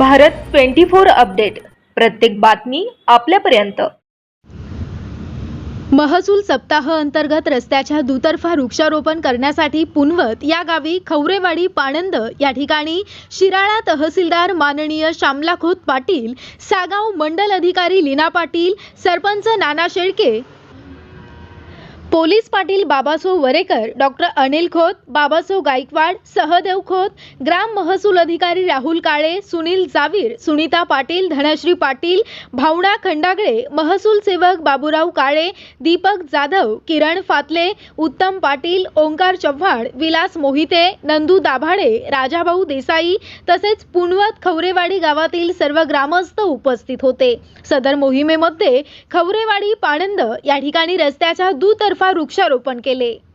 Bharat twenty four update. प्रत्येक बातमी आपल्यापर्यंत. महसूल सप्ताह अंतर्गत रस्त्याच्या दुतर्फा वृक्षारोपण करण्यासाठी पुनवत या गावी खवरेवाडी पाणंद. या ठिकाणी शिराळा तहसीलदार माननीय श्यामलाखोत पाटील सागाव मंडल अधिकारी लीना पाटील सरपंच नाना शेळके पोलीस पाटील बाबासो वरेकर डॉक्टर अनिल खोत बाबासो गायकवाड सहदेव खोत ग्राम महसूल अधिकारी राहुल काळे सुनील जावीर सुनीता पाटील धनश्री पाटील भावना खंडागळे महसूल सेवक बाबूराव काळे दीपक जाधव किरण फातले उत्तम पाटील ओंकार चव्हाण विलास मोहिते नंदू दाभाडे राजाभाऊ देसाई तसेच पुनवत खवरेवाडी गावातील सर्व ग्रामस्थ उपस्थित होते. सदर मोहिमेमध्ये खवरेवाडी पाणंद या ठिकाणी रस्त्याच्या दुतर्फ वृक्षारोपण केले.